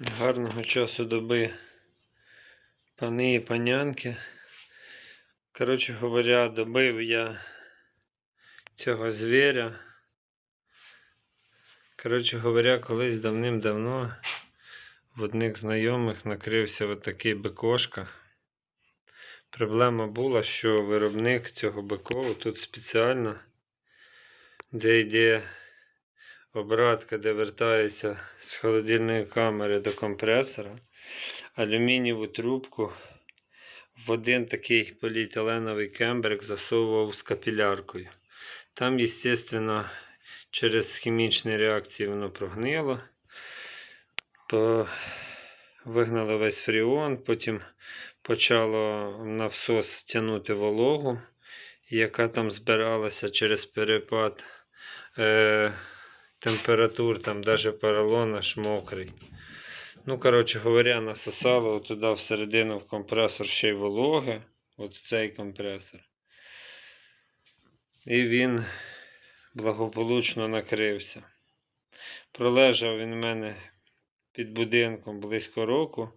Гарного часу доби пани і панянки. Коротше говоря, добив я цього звіря. Коротше говоря, колись давним-давно в одних знайомих накрився отакий бикошка. Проблема була, що виробник цього бикову тут спеціально, де йде обратка, де вертається з холодильної камери до компресора, алюмінієву трубку в один такий поліетиленовий кембрик засовував з капіляркою. Там, звісно, через хімічні реакції воно прогнило. По... Вигнали весь фріон, потім почало на всос тягнути вологу, яка там збиралася через перепад е, температур, там навіть поролон аж мокрий. Ну, коротше говоря, насосало туди всередину в компресор ще й вологи, от в цей компресор. І він благополучно накрився. Пролежав він у мене під будинком близько року.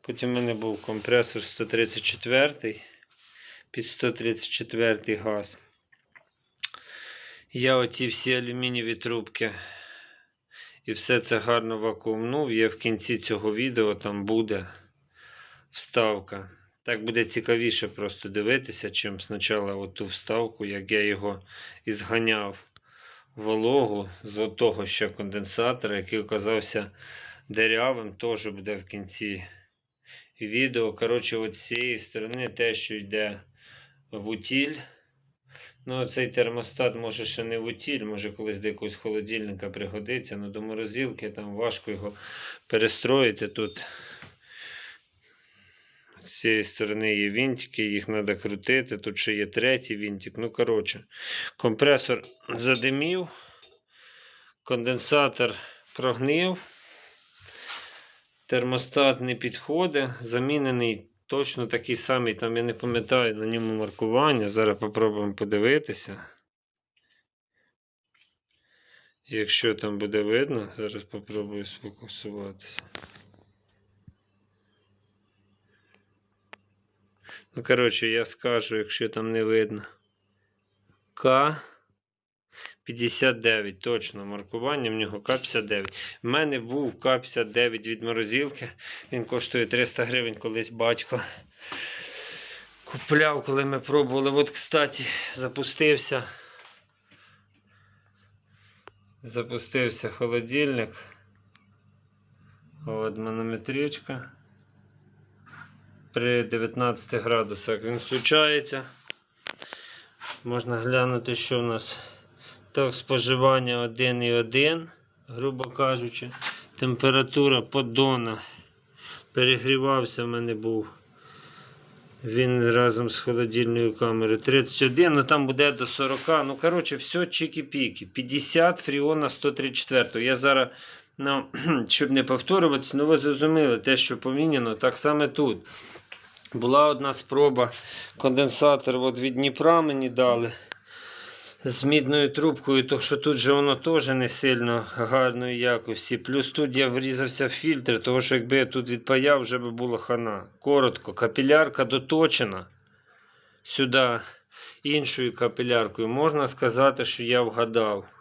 Потім у мене був компресор 134 під 134 газ. Я оці всі алюмінієві трубки і все це гарно вакуумнув. Є в кінці цього відео там буде вставка. Так буде цікавіше просто дивитися, чим спочатку оту вставку, як я його ізганяв вологу з того ще конденсатора, який оказався дерявим, теж буде в кінці відео. Коротше, от з цієї сторони те, що йде в утіль. Ну, цей термостат може ще не в утіль, може колись до якогось холодильника пригодиться, але до морозилки там важко його перестроїти. Тут з цієї сторони є вінтики, їх треба крутити. Тут ще є третій вінтик. Ну, коротше, компресор задимів, конденсатор прогнив, термостат не підходить, замінений точно такий самий, там я не пам'ятаю на ньому маркування. Зараз попробуємо подивитися. Якщо там буде видно, зараз попробую сфокусуватися. Ну, коротше, я скажу, якщо там не видно. К 59, точно, маркування в нього К59. У мене був К59 від морозилки. Він коштує 300 гривень колись батько. Купляв, коли ми пробували. От, кстати, запустився. Запустився холодильник. От манометричка. При 19 градусах він включається. Можна глянути, що в нас так, споживання 1,1, грубо кажучи. Температура поддона перегрівався в мене був. Він разом з холодильною камерою 31, ну там буде до 40. Ну, коротше, все чики-піки. 50 фріона 134. Я зараз, ну, щоб не повторюватися, ну ви зрозуміли, те, що поміняно, так само тут. Була одна спроба. Конденсатор от від Дніпра мені дали з мідною трубкою, то що тут же воно теж не сильно гарної якості. Плюс тут я врізався в фільтр, тому що якби я тут відпаяв, вже би була хана. Коротко, капілярка доточена сюди іншою капіляркою. Можна сказати, що я вгадав.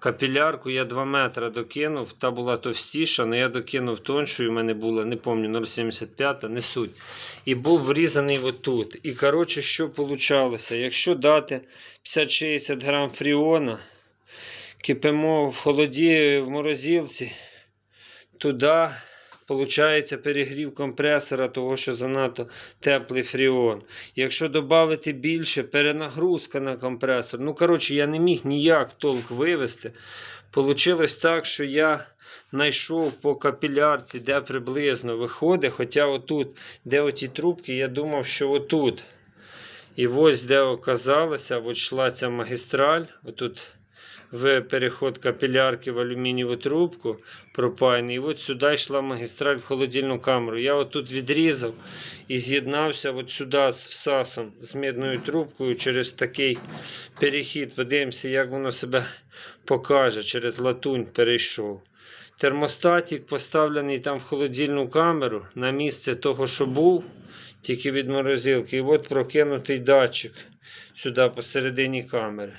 Капілярку я 2 метри докинув, та була товстіша, але я докинув тоншу, і в мене була, не пам'ятаю, 0,75, не суть. І був врізаний отут. І коротше, що вийшло? Якщо дати 50-60 грам фріона, кипимо в холоді в морозилці, туди Получається перегрів компресора, того що занадто теплий фріон. Якщо додати більше, перенагрузка на компресор. Ну, коротше, я не міг ніяк толк вивести. Получилось так, що я знайшов по капілярці, де приблизно виходить. Хоча отут, де оті трубки, я думав, що отут. І ось де оказалося, от йшла ця магістраль. Отут в переход капілярки в алюмінієву трубку пропаяний. І от сюди йшла магістраль в холодильну камеру. Я отут відрізав і з'єднався от сюди з всасом, з мідною трубкою через такий перехід. Подивимося, як воно себе покаже. Через латунь перейшов. Термостатик поставлений там в холодильну камеру на місце того, що був, тільки від морозилки. І от прокинутий датчик сюди посередині камери.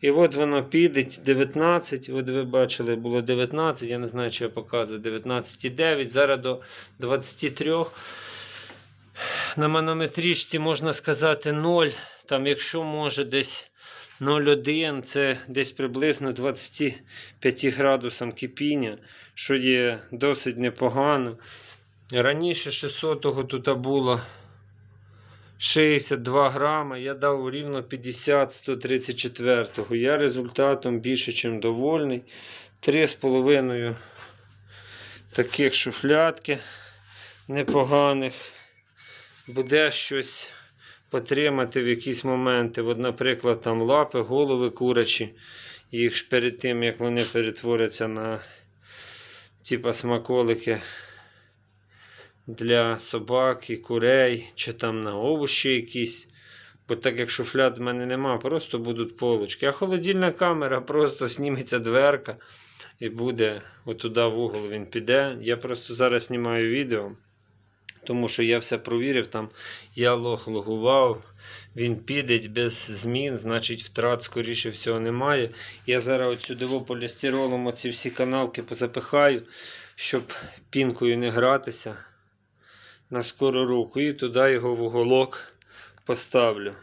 І от воно піде 19. От ви бачили, було 19. Я не знаю, чи я показую 19,9. Зараз до 23. На манометричці можна сказати 0. Там, якщо може десь 0,1, це десь приблизно 25 градусам кипіння, що є досить непогано. Раніше 600-го тут було 62 грама, я дав рівно 50 134-го. Я результатом більше, ніж довольний. 3,5 таких шуфлятки непоганих. Буде щось потримати в якісь моменти. От, наприклад, там лапи, голови курячі. Їх ж перед тим, як вони перетворяться на типа смаколики для собак і курей, чи там на овочі якісь. Бо так як шуфляд в мене нема, просто будуть полочки. А холодильна камера просто зніметься дверка і буде отуди в угол він піде. Я просто зараз знімаю відео, тому що я все провірив, там я лог логував, він піде без змін, значить втрат, скоріше всього, немає. Я зараз диво полістиролом оці всі канавки позапихаю, щоб пінкою не гратися на скору руку. І туди його в уголок поставлю.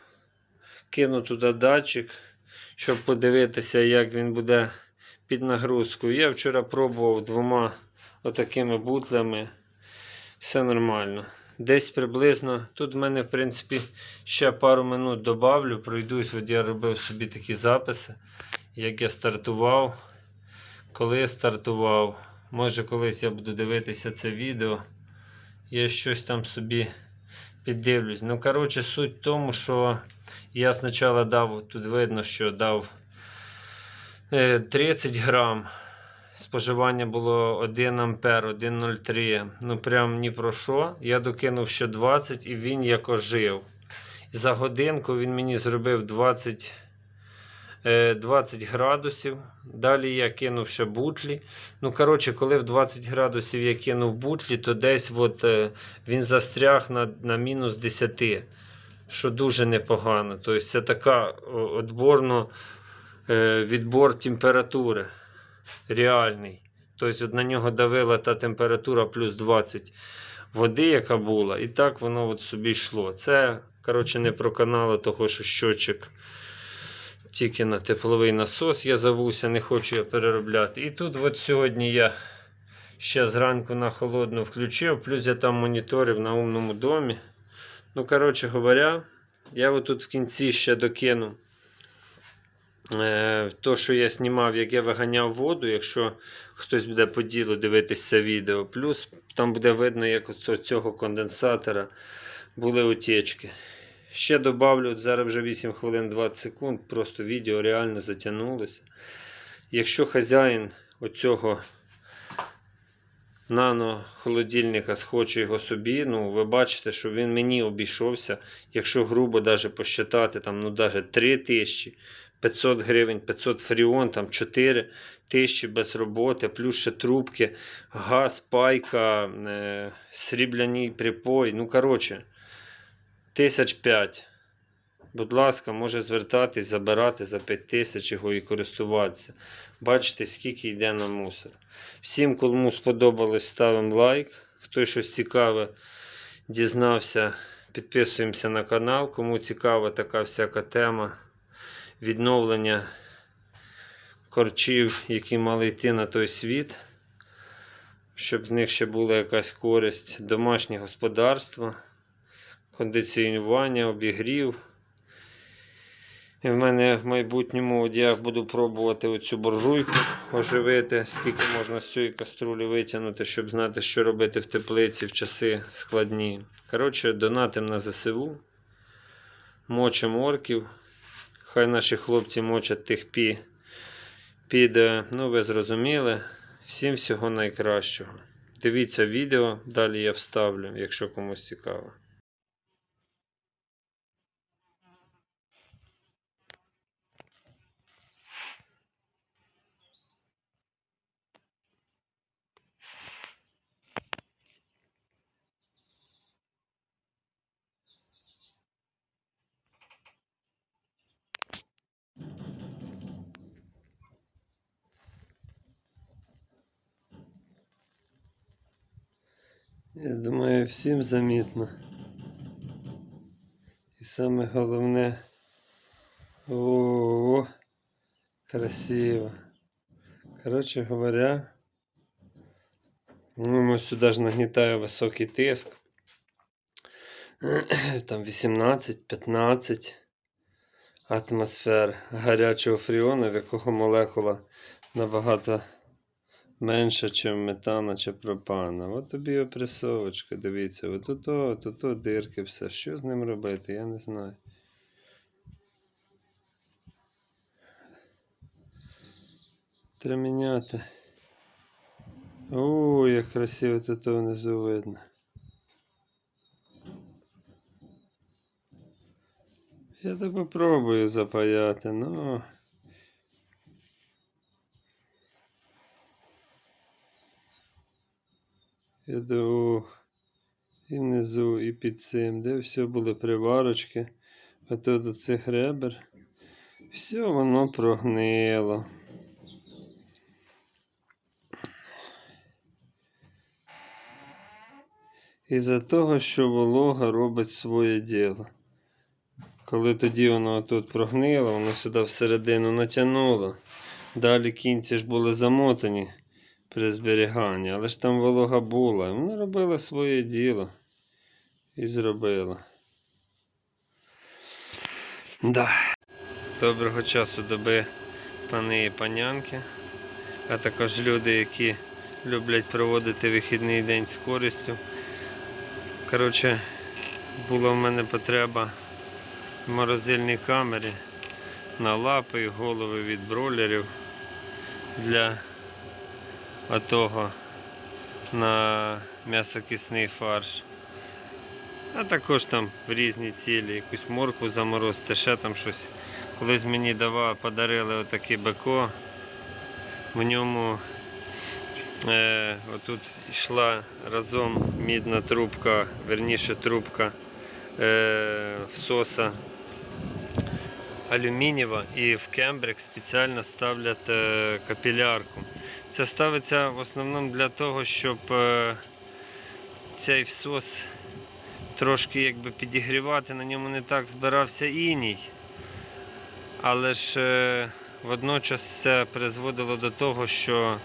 Кину туди датчик, щоб подивитися, як він буде під нагрузкою. Я вчора пробував двома отакими бутлями. Все нормально. Десь приблизно. Тут в мене, в принципі, ще пару минут добавлю, пройдусь, от я робив собі такі записи, як я стартував, коли я стартував. Може, колись я буду дивитися це відео. Я щось там собі піддивлюсь. Ну, коротше, суть в тому, що я спочатку дав, тут видно, що дав е, 30 грам. Споживання було 1 ампер, 1,03. Ну прям ні про що. Я докинув ще 20 і він як ожив. За годинку він мені зробив 20, е, 20 градусів. Далі я кинув ще бутлі. Ну, коротше, коли в 20 градусів я кинув бутлі, то десь от, е, він застряг на, на мінус 10, що дуже непогано. Тобто це така відборно, е, відбор температури реальний. Тобто на нього давила та температура плюс 20 води, яка була, і так воно от собі йшло. Це, коротше, не проканало того, що щочик тільки на тепловий насос я забувся, не хочу я переробляти. І тут от сьогодні я ще зранку на холодну включив, плюс я там моніторив на умному домі. Ну, коротше говоря, я отут в кінці ще докину е, то, що я знімав, як я виганяв воду, якщо хтось буде по ділу дивитися відео. Плюс там буде видно, як оцього цього конденсатора були утечки. Ще добавлю, зараз вже 8 хвилин 20 секунд, просто відео реально затягнулося. Якщо хазяїн оцього нано холодильника схоче його собі, ну ви бачите, що він мені обійшовся, якщо грубо даже посчитати, там, ну даже 3 тисячі, 500 гривень, 500 фріон, там 4 тисячі без роботи, плюс ще трубки, газ, пайка, е, срібляний припой. Ну, коротше, тисяч п'ять. Будь ласка, може звертатись, забирати за 5 тисяч його і користуватися. Бачите, скільки йде на мусор. Всім, кому сподобалось, ставимо лайк. Хто щось цікаве дізнався, підписуємося на канал. Кому цікава така всяка тема відновлення корчів, які мали йти на той світ, щоб з них ще була якась користь, домашнє господарство, кондиціонування, обігрів. І в мене в майбутньому я буду пробувати оцю буржуйку оживити, скільки можна з цієї каструлі витягнути, щоб знати, що робити в теплиці в часи складні. Коротше, донатим на ЗСУ, мочимо орків. Хай наші хлопці мочать тих пі під, е, ну ви зрозуміли. Всім всього найкращого. Дивіться відео, далі я вставлю, якщо комусь цікаво. Я думаю, всім замітно. І саме головне. О, красиво. Коротше говоря, ну, сюди ж нагнітає високий тиск. Там 18-15 атмосфер гарячого фріону, в якого молекула набагато менше, ніж метана чи пропана. От тобі опресовочка, дивіться, отут, отут дирки, все. Що з ним робити, я не знаю. Треба міняти. О, як красиво тут внизу видно. Я так попробую запаяти, ну. Я думаю, і внизу, і під цим, де все були приварочки, а то до цих ребер. Все воно прогнило. Із-за того, що волога робить своє діло. Коли тоді воно тут прогнило, воно сюди всередину натягнуло. Далі кінці ж були замотані при зберіганні, але ж там волога була. Вона робила своє діло і зробила. Да. Доброго часу доби, пани і панянки, а також люди, які люблять проводити вихідний день з користю. Коротше, була в мене потреба в морозильній камері на лапи і голови від бройлерів для отого на м'ясокисний фарш. А також там в різні цілі, якусь морку заморозити, ще там щось. Колись мені давали, подарили отаке беко. В ньому е, отут йшла разом мідна трубка, верніше трубка е, соса алюмінієва і в кембрик спеціально ставлять е, капілярку. Це ставиться в основному для того, щоб е, цей всос трошки якби підігрівати, на ньому не так збирався іній. Але ж е, водночас це призводило до того, що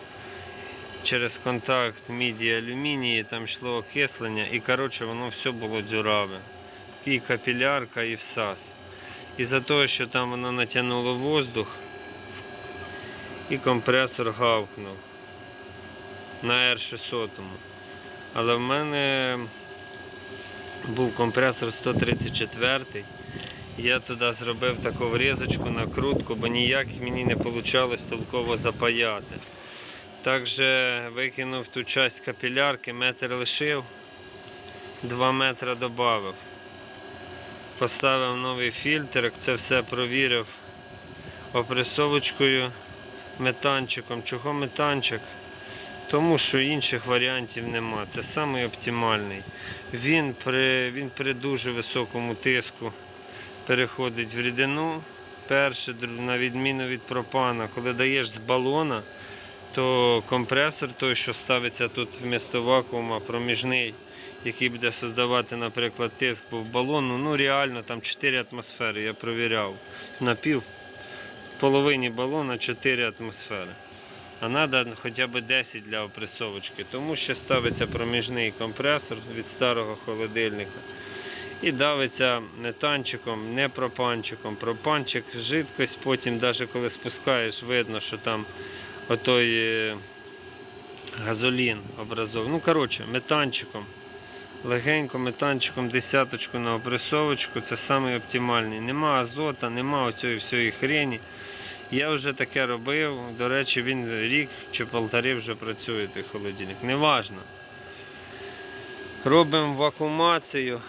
через контакт міді алюмінії там йшло окислення і коротше воно все було дзюраве. І капілярка, і всас. І за того, що там воно натягнуло воздух, і компресор гавкнув на R600. Але в мене був компресор 134 я туди зробив таку врізочку, накрутку, бо ніяк мені не вийшло толково запаяти. Також викинув ту часть капілярки, метр лишив, 2 метри додав. Поставив новий фільтр, це все провірив опресовочкою, метанчиком. Чого метанчик? Тому що інших варіантів нема. Це самий оптимальний. Він при, він при дуже високому тиску переходить в рідину. Перше, на відміну від пропана, коли даєш з балона, то компресор той, що ставиться тут вмісто вакуума, проміжний, який буде создавати, наприклад, тиск був балону, ну реально там 4 атмосфери, я провіряв. На пів половині балона 4 атмосфери. А треба хоча б 10 для опресовочки. Тому що ставиться проміжний компресор від старого холодильника. І давиться не танчиком, не пропанчиком. Пропанчик жидкость, потім, навіть коли спускаєш, видно, що там отой е, газолін образов. Ну, коротше, метанчиком. Легенько метанчиком десяточку на опресовочку, це самий оптимальний. Нема азота, нема оцієї всієї хрені. Я вже таке робив. До речі, він рік чи полтори вже працює той холодильник. Неважно. Робимо вакуумацію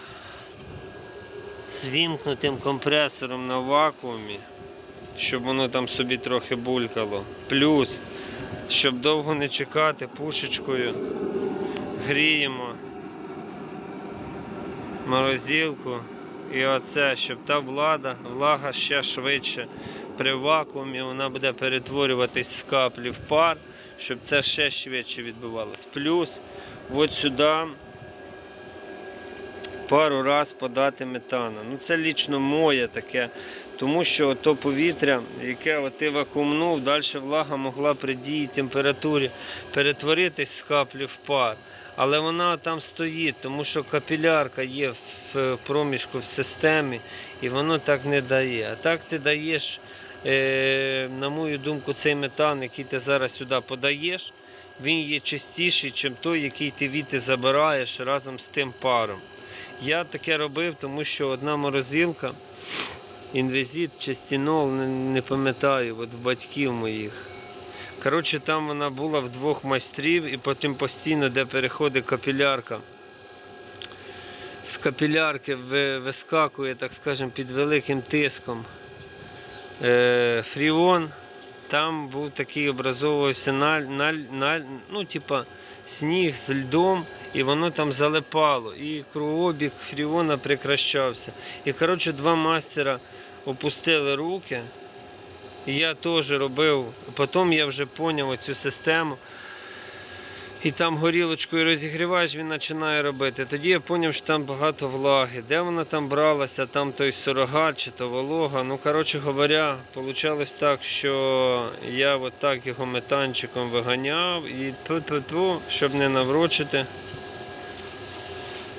з вімкнутим компресором на вакуумі, щоб воно там собі трохи булькало. Плюс, щоб довго не чекати, пушечкою гріємо морозилку. І оце, щоб та влада, влага ще швидше при вакуумі вона буде перетворюватись з каплі в пар, щоб це ще швидше відбувалось. Плюс от сюди пару раз подати метана. Ну це лічно моє таке. Тому що то повітря, яке от ти вакуумнув, далі влага могла при дії температурі перетворитись з каплі в пар. Але вона там стоїть, тому що капілярка є в проміжку в системі, і воно так не дає. А так ти даєш, е, на мою думку, цей метан, який ти зараз сюди подаєш, він є чистіший, ніж той, який ти відти забираєш разом з тим паром. Я таке робив, тому що одна морозилка, інвезит чи стінол, не пам'ятаю, от в батьків моїх. Коротше, там вона була в двох майстрів і потім постійно, де переходить капілярка. З капілярки вискакує, так скажемо, під великим тиском е, фріон. Там був такий образовувався наль, наль, наль, ну, типа, сніг з льдом, і воно там залипало. І кругообіг фріона прекращався. І коротше, два мастера опустили руки. Я теж робив. Потім я вже зрозумів цю систему. І там горілочкою розігріваєш, він починає робити. Тоді я зрозумів, що там багато влаги. Де вона там бралася, там той сурогат чи то волога. Ну, коротше говоря, вийшло так, що я от так його метанчиком виганяв і ту-ту-ту, щоб не наврочити.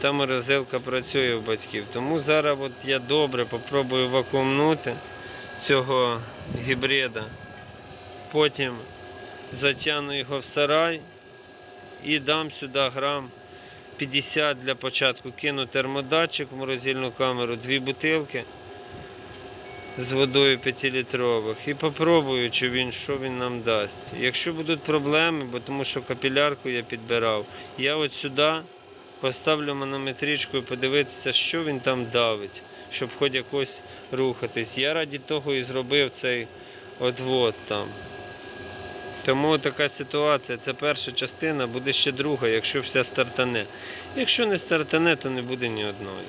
Та морозилка працює у батьків. Тому зараз от я добре попробую вакуумнути цього гібрида. Потім затягну його в сарай і дам сюди грам 50 для початку. Кину термодатчик в морозильну камеру, дві бутилки з водою 5-літрових і попробую, чи він, що він нам дасть. Якщо будуть проблеми, бо тому що капілярку я підбирав, я от сюди поставлю манометричку і подивитися, що він там давить, щоб хоч якось рухатись. Я раді того і зробив цей отвод там. Тому така ситуація. Це перша частина, буде ще друга, якщо вся стартане. Якщо не стартане, то не буде ні одної.